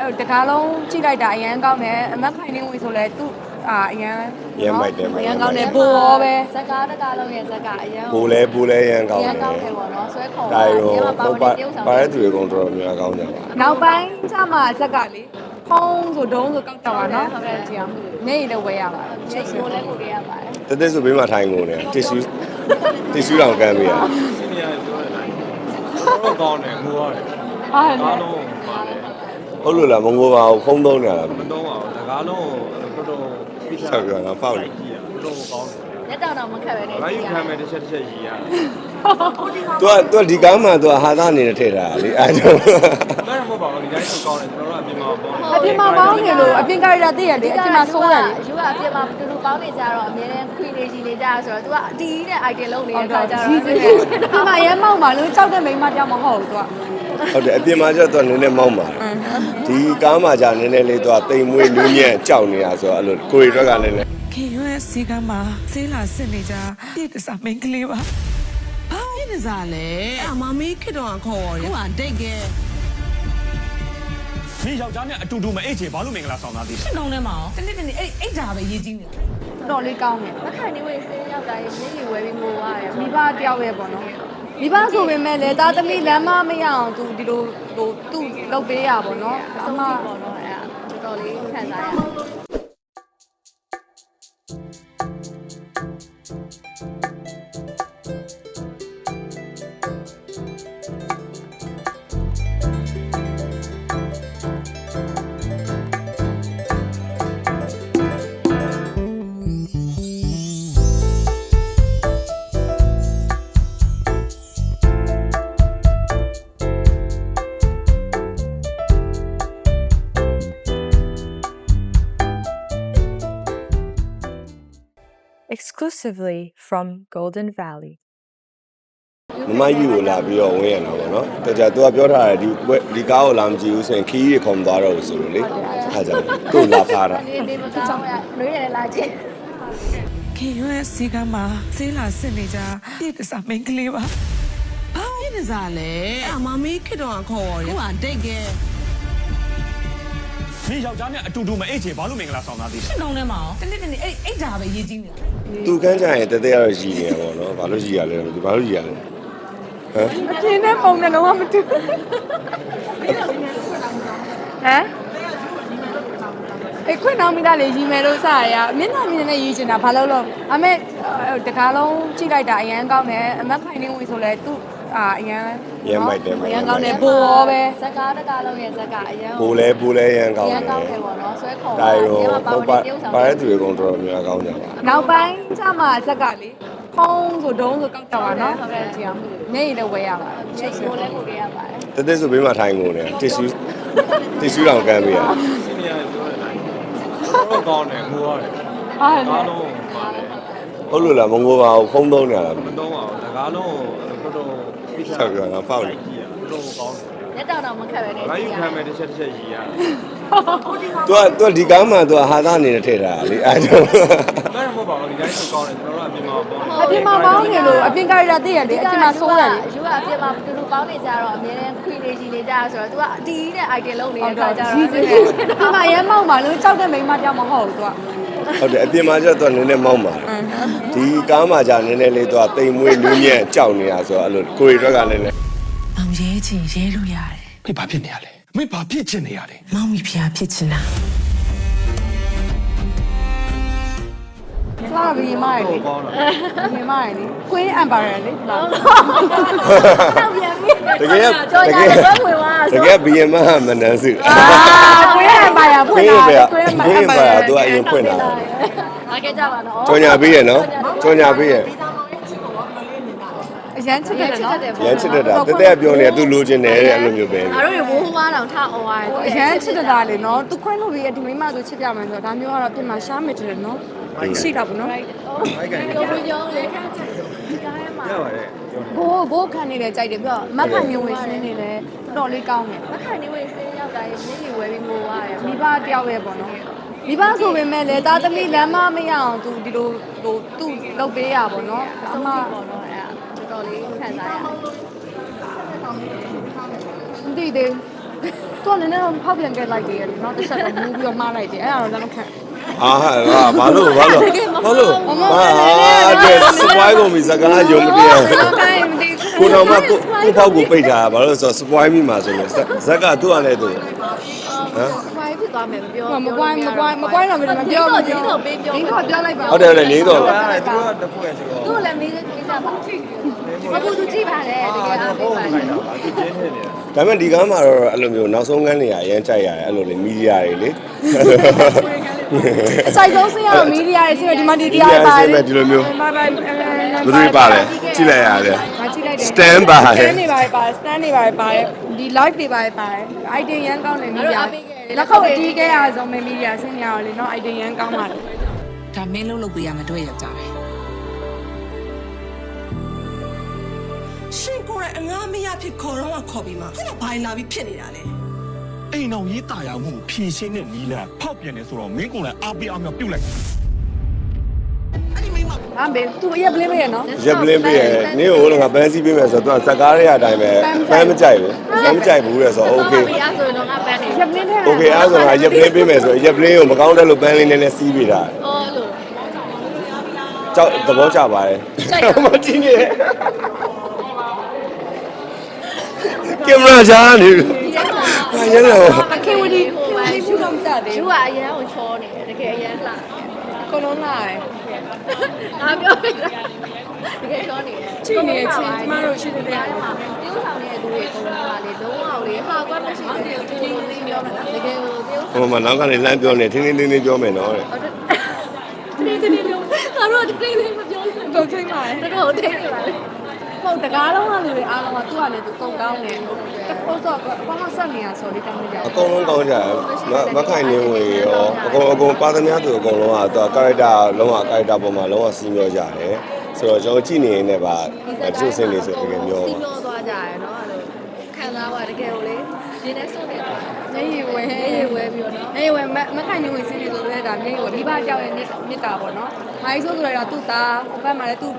အဲတကားလုံးကြည့်လိုက်တာအရန်ကောင်းတယ်အမက်ခိုင်နေဝင်ဆိုလဲသူ့အာအရန်ရမ်းမိုက်တယ်အရန်ကောင်းတယ်ဘိုးရောပဲဇက်ကားတကားလုံးရဲ့ဇက်ကအရန်ဘူလဲဘူလဲရမ်းကောင်းအရတယ်န်ကောင်းတယ်ပေါ့နော်ဆွဲခေါ်ဒါရောဒီမှာပါတော့ဝပါင်တရုပ်ဆောင်ပါတဲ့သူတွေကတော့တော်တော်များများကောင်းကြပါနောက်ပိုင်းကျမှဇက်ကလေဖုံးဆိုဒုံးဆိုကောက်တော့ပါနော်ဟုတ်ကဲ့ကြည့်အောင်နေရလည်းဝဲရပါတယ်ချိတ်ကိုလည်းကိုရရပါတယ်တက်တက်ဆိုဘေးမှာထိုင်ကုန်တယ်တစ်ရှူးတစ်ရှူးတောင်ကမ်းပေးရစီနီယာပြောတဲ့အတိုင်းတော့ကောင်းတယ်ငိုရတယ်ဟာကားလုံးပါတယ် ဟုတ်လို့လားမငိုပါဘူးဖုံးသုံးနေရလားမတော့ပါဘူးကားလုံးတော်တော်ဖိချာဆက်ပြောတာဖောက်နေကြည့်ရတော်တော်ကောင်းတယ်လက်တောင်တော့မခက်ပဲနဲ့ဘာယူခံမဲ့တစ်ချက်တစ်ချက်ရည်ရတယ်သူကသူကဒီကားမှာသူကဟာသားအနေနဲ့ထည့်တာလေအဲဒါကြောင့်ဒါမှမဟုတ်ပါဘူးဒီတိုင်းဆိုကောင်းတယ်ကျွန်တော်တို့အပြင်မှာပေါ့အပြင်မှာပေါင်းနေလို့အပြင်ကာရီတာသိရတယ်အပြင်မှာစိုးရတယ်ယူကအပြင်မှာတူတူပေါင်းနေကြတော့အများနဲ့ခွေနေကြီးနေကြဆိုတော့ तू ကအတီးနဲ့ item လုံးနေတဲ့ခါကျတော့ဒီမှာရဲမောက်ပါလို့ကြောက်တဲ့မိန်းမကြောက်မဟုတ်ဘူးသူက ဟုတ်တယ်အပြင်မှာကျတော့သူကနည်းနည်းမောက်ပါတယ်ဒီကားမှာကျနည်းနည်းလေးသူကတိမ်မွေးနူးညံ့ကြောက်နေတာဆိုတော့အဲ့လိုကိုရီအတွက်ကလည်းနည်းခင်ရွယ်စီကမှာဆေးလာစစ်နေကြပြည့်တစားမင်းကလေးပါဘာဖြစ်နေစားလဲအမမေးခစ်တော့ခေါ်ရတယ်ဟိုကဒိတ်ကဲမင်းယောက်ျားနဲ့အတူတူမအိတ်ချေဘာလို့မင်္ဂလာဆောင်သားသေးလဲနှောင်းထဲမှာတနေ့တနေ့အဲ့အိတ်ဓာပဲရေးကြီးနေတော်တော်လေးကောင်းတယ်မခိုင်နေဝင်စင်းရောက်တိုင်းမျက်ရည်ဝဲပြီးငိုရတယ်မိဘတယောက်ရဲ့ပေါ့နော် မိဘဆိုပေမဲ့လေသားသမီးလမ်းမမရအောင်သူဒီလိုဟိုသူ့လုပ်ပေးရပါတော့အအမမပေါ့နော်အဲ့ဒါတော်တော်လေးခံစားရတယ် exclusively from Golden Valley. မမကြီးကိုလာပြီးတော့ဝင်ရတာပေါ့နော်တကြသူကပြောထားတယ်ဒီဘက်ဒီကားကိုလာမကြည့်ဘူးဆိုရင်ခီးရီခုံသွားတော့ဘူးဆိုလို့လေအဲဒါကြောင့်သူ့လာဖားတာဒီဒီမကောင်းရနှွေးရလာချင်းခင်ရွယ်စီကမှာဆေးလာစစ်နေကြပြည့်တစားမင်းကလေးပါဘာဖြစ်နေစားလဲအမမေးခစ်တော့ခေါ်ရတယ်ဟိုကဒိတ်ကဲ မင်းယောက်ျားနဲ့အတူတူမအိတ်ချေဘာလို့မင်္ဂလာဆောင်သားသေးလဲ နှောင်းထဲမှာတနေ့တနေ့အဲ့အိတ်ဓာပဲရေးကြီးနေသူကန်းကြရင်တသက်ရတော့ရည်နေရပေါ့နော်ဘာလို့ရည်ရလဲဒီဘာလို့ရည်ရလဲဟမ်အပြင်နဲ့ပုံနဲ့လုံးဝမတူဟမ်အဲ့ခွင့်နောက်မိသားလေရီမယ်လို့စရရမျက်နှာမြင်နဲ့ရီချင်တာဘာလို့လို့အမေတကားလုံးကြည့်လိုက်တာအရန်ကောင်းတယ်အမက်ခိုင်နေဝင်ဆိုလဲသူ့ အာအရန်ရမ်းမိုက်တယ်အရန်ကောင်းတယ်ဘိုးရောပဲဇက်ကားတကားလုံးရဲ့ဇက်ကအရန်ဘူလဲဘူလဲရမ်းကောင်းအရတန်ယ်ကောင်းတယ်ပေါ့နော်ဆွဲခေါ်ဒါရောဒီမှာပါတော့ဝင်ပါတရုပ်ဆောင်ပါတဲ့သူတွေကတော့တော်တော်များများကောင်းကြပါနောက်ပိုင်းကျမှဇက်ကလေဖုံးဆိုဒုံးဆိုကောက်တော့ပါနော်ဟုတ်ကဲ့ကြည့်အောင်နေရလည်းဝဲရပါတယ်ချိတ်ကိုလည်းကိုရရပါတယ်တက်တက်ဆိုဘေးမှာထိုင်ကုန်တယ်တစ်ရှူးတစ်ရှူးတောင်ကမ်းပေးရစီနီယာပြောတဲ့အတိုင်းတော့ကောင်းတယ်ငိုရတယ်ဟာကားလုံးပါတယ်ဟုတ်လို့လားမငိုပါဘူးဖုံးသုံးနေရလားမတော့ပါဘူးကားလုံးတော်တော် ဖိချာဆက်ပြောတာဖောက်နေကြည့်ရတော်တော်ကောင်းတယ်လက်တောင်တော့မခက်ပဲနဲ့ဘာယူခံမဲ့တစ်ချက်တစ်ချက်ရည်ရတယ်သူကသူကဒီကားမှာသူကဟာသားအနေနဲ့ထည့်တာလေအဲဒါကြောင့်ဒါမှမဟုတ်ပါဘူးဒီတိုင်းဆိုကောင်းတယ်ကျွန်တော်တို့အပြင်မှာပေါ့အပြင်မှာပေါင်းနေလို့အပြင်ကာရီတာသိရတယ်အပြင်မှာစိုးရတယ်ယူကအပြင်မှာတူတူပေါင်းနေကြတော့အများနဲ့ခွေနေကြီးနေကြဆိုတော့ तू ကအတီးနဲ့ item လုံးနေတဲ့ခါကျတော့ဒီမှာရဲမောက်ပါလို့ကြောက်တဲ့မိန်းမကြောက်မဟုတ်ဘူးသူက ဟုတ်တယ်အပြင်မှာကျတော့သူကနည်းနည်းမောက်ပါတယ်ဒီကားမှာကျနည်းနည်းလေးသူကတိမ်မွေးနူးညံ့ကြောက်နေတာဆိုတော့အဲ့လိုကိုရီအတွက်ကလည်းနည်းအောင်ရဲချင်ရဲလို့ရတယ်မင်းဘာဖြစ်နေရလဲမင်းဘာဖြစ်ချင်နေရလဲမောင်မီဖျားဖြစ်ချင်တာကျလာဘီမရလေကောင်းတယ်ဘီမရလေကွင်းအမ်ပါရလေလာတော့ပြန်ပြီတကယ်ကြော်တကြကယ်တယ်တော့ဝင်သွားတကယ်ဘီယမဟာမနန်းစုအာကွ င်းအမ်ပါရဖွခွင့်င်းလာရပြကွင်းအမ်ခွင်းရပါပါရသူကအရင်ဖွင့်တာအားကြကြပါနော်ကြော်ညာပေးရနော်ကြော်ညာပေးရအရန်ချစ်တယ်နော်ရမ်းချစ်တတ်တာတက်တက်ပြောနေတာသူလိုချင်တယ်တဲ့အဲ့လိုမျိုးပဲအားတို့ဝိုးဝါးတောင်ထအောင်သွားတယ်အရန်ချစ်တာလေနော်သူခွင့်လို့ရဒီမိန်းမဆိုချစ်ပြမယ်ဆိုတော့ဒါမျိုးကတော့ပြင်မှာရှားမယ်တယ်နော်ရှိတော့ဘူးနော်မိုက်ကန်ကိုဘယုံလေခါချက်ဒီကားထဲမှာရပါတယ်ပြောနေဘိုးဘိုးခံနေတယ်ကြိုက်တယ်ပြီးတော့မက်ခံနေဝင်ရှင်းနေတယ်တော်တော်လေးကောင်းတယ်မခိုင်နေဝင်စင်း ရောက်တိုင်းမျက်ရည်ဝဲပြီးငိုရတယ်မိဘတယောက်ရဲ့ပေါ့နော်မိဘဆိုပေမဲ့လေသားသမီးလမ်းမမရအောင်သူဒီလိုဟိုသူ့လုပ်ပေးရပါတော့အအမမပေါ့နော်အဲ့ဒါတော်တော်လေးခံစားရတယ်မသိသေးသူကလည်းနည်းနည်းတော့ဖောက်ပြန်ခဲ့လိုက်တယ်လေနော်တစ်ချက်တော့မူးပြီးတော့မှားလိုက်တယ်အဲ့ဒါတော့လက်မခံအာဟာဘာလို့ဘာလို့ဘာလို့ဟာတဲ့စပွိုင်းကုန်ပြီစကားယုံမတည်ခိုင်းမသိ ကိုတော်မကိုကိုပေါက်ကိုပိတ်ထားတာဘာလို့ဆိုတော့စပွိုင်းမိမှာဆိုလို့ဇက်ကသူ့အနေနဲ့သူဟမ်စပွိုင်းဖြစ်သွားမယ်မပြောမကွိုင်းမကွိုင်းမကွိုင်းတော့မပြောမတော့ပြောဒီတော့ပေးပြောဒီတော့ပြောလိုက်ပါဟုတ်တယ်ဟုတ်တယ်နေတော့အဲ့ဒါလည်းသူကတစ်ဖွဲ့ဆိုတော့သူ့လည်းမေးမေးကြပါမဟုတ်သူကြည့်ပါလေတကယ်အားပေးပါလေခိုင်းတာပါသူကျင်းနေတယ်ဒါပေမဲ့ဒီကားမှာတော့အဲ့လိုမျိုးနောက်ဆုံးကန်းနေရအရင်ကြိုက်ရတယ်အဲ့လိုလေမီဒီယာတွေလေအစိုက်ဆုံးဆင်းရတော့မီဒီယာတွေဆင်းရဒီမှာဒီတရားပါဆင်းမဲ့ဒီလိုမျိုးပါပါဘယ်သူတွေပါလဲကြည့်လိုက်ရတယ် မကြည့်လိုက်တယ် Stand ပါ stand တွေပါပါ stand တွေပါပါတယ်ဒီ live တွေပါပါတယ် item ရန်ကောင်းတယ်မီဒီယာလက်ခုပ်အတီးခဲရအောင်မီဒီယာဆင်းရအောင်လေနော် item ရန်ကောင်းပါတယ်ဒါမင်းလုံးလုပ်ပေးရမယ်တွေ့ရကြတယ်ရှင်ကိုယ်တိုင်အငားမရဖြစ်ခေါ်တော့ခေါ်ပြီးမှခုနကဘိုင်လာပြီးဖြစ်နေတာလေအိမ်အောင်ရေးတာယာမှုကိုဖြည့်ရှင်းတဲ့နီးလန်းဖောက်ပြန်နေဆိုတော့မင်းကလည်းအားပေးအားမြောက်ပြုတ်လိုက် အဲ့ဒီမိမ။အမေသူအရက်ပလေးပဲရနော်ရက်ပလင်းပေးရနေကိုလည်းငါပန်းစီးပေးမယ်ဆိုတော့သူကစကားရရအတိုင်းပဲပန်းမကြိုက်ဘူးပန်းမကြိုက်ဘူးလေဆိုတော့ okay ပေးအားဆိုရင်တော့ငါပန်းနေ။ရက်ပလေးထဲ okay အဲ့ဆိုငါရက်ပလင်းပေးမယ်ဆိုရက်ပလင်းကိုမကောင်းတဲ့လို့ပန်းလေးနည်းနည်းစီးပေးတာအော်လို့ကြောက်သဘောကျပါတယ်မကြည့်နေကင်မရာဂျာနေဟာရဲတော့ခေဝဒီခေဝဒီဘူးတော့မကြသေးသူဘူးကအရန်ကိုချောနေတယ်တကယ်အရန်လှ။ ကိုလုံးလာတယ်ငါပြောနေတာတကယ်ချောနေတယ်။ချိနေချင်းကျမတို့ရှိတဲ့တဲ့အဲ့မှာတရုတ်ဆောင်နေတဲ့သူတွေအကုန်လုံးကလေလုံးဝလေဟာကွက်မရှိဘူးတင်းတင်းတင်းပြောမှာတကယ်ကိုတရုတ်ဟိုမှာနောက်ကနေလမ်းပြောနေထင်းထင်းထင်းထင်းပြောမယ်နော်တဲ့တင်းတင်းတင်းပြောငါတို့တင်းတင်းမပြောဘူး။ကိုခိမ့်ပါလေတော်တော်တင်းနေပါ လေ။ဟုတ်တကားလုံးကလူတွေအားလုံးကသူ့ကလည်းသူကုံကောင်းတယ်။တပုတ်တော့ဘာမှဆက်နေရဆိုလေးတောင်းနေကြတယ်အကုန်လုံးကောင်းကြတယ်မမခိုင်နေဝင်ရောအကုန်အကုန်ပါသမျှသူအကုန်လုံးကသူကာရက်တာလုံးဝကာရက်တာပေါ်မှာလုံးဝစီးမျောကြတယ်ဆိုတော့ကျွန်တော်ကြည့်နေနေပါတချို့စင်နေဆိုတကယ်မျောစီပါပြောသွားကြရနော်အဲ့လိုခံစားပါတကယ်ကိုလေရင်းနဲ့စွန့်နေတော့။နေရီဝဲအေးဝဲပြီးတော့နော်နေရီဝဲမခိုင်နေဝင်စင်းနေဆိုတော့ဒါနေရီဝဲမိဘကြောက်ရဲ့မြစ်တာပေါ့နော်။မိုင်းဆိုဆိုတော့သူ့သားဘက်မှာလည်းသူ့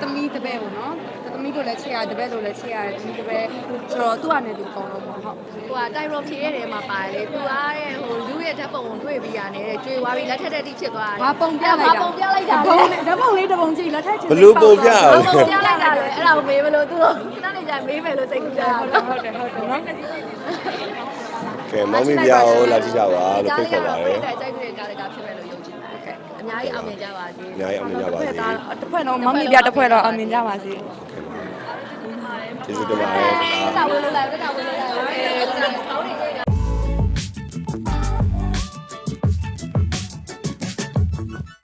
သမီးတပည့်ပေါ့နော်။ သမီးတို့လည်းချစ်ရတယ်တပည့်တို့လည်းချစ်ရတယ်သမီးတပည့်ဆိုတော့သူ့အနေနဲ့သူကောင်းတော့ပေါ့ဟုတ်ဟိုကတိုက်ရောဖြည့်ရဲမှာပါတယ်လေသူအားတဲ့ဟိုလူရဲ့ဓာတ်ပုံကိုတွေ့ပြီးရတယ်ကျွေသွားပြီးလက်ထက်တက်တိဖြစ်သွားတယ်။ဘာပုံပြလိုက်တာဘာပုံပြလိုက်တာဘုံနဲ့ဓာတ်ပုံလေးတစ်ပုံကြည့်လက်ထက်ချင်ဘလို့ပုံပြဘာပုံပြလိုက်တာလေအဲ့ဒါကိုမေးမလို့သူတို့နားနေကြမေးမယ်လို့စိတ်ကူးကြတာဟုတ်တယ်ဟုတ်တယ်ဟုတ်တယ်နော်ကဲမောင်မီပြအောင်လာကြည့်ကြပါလို့ဖိတ်ခေါ်ပါတယ်တိုက်ကြိုက်တဲ့ကားကဖြစ်မယ်လို့ယုံကြည်ပါတယ်အများကြီးအောင်မြင်ကြပါစေအများကြီးအောင်မြင်ကြပါစေတစ်ဖွဲ့တော့မမီပြတစ်ဖွဲ့တော့အမြင်ကြပါစေ ကျေးဇူးတင်ပါတယ်ဒါဝင်လို့လာတက်တာဝင်လို့လာ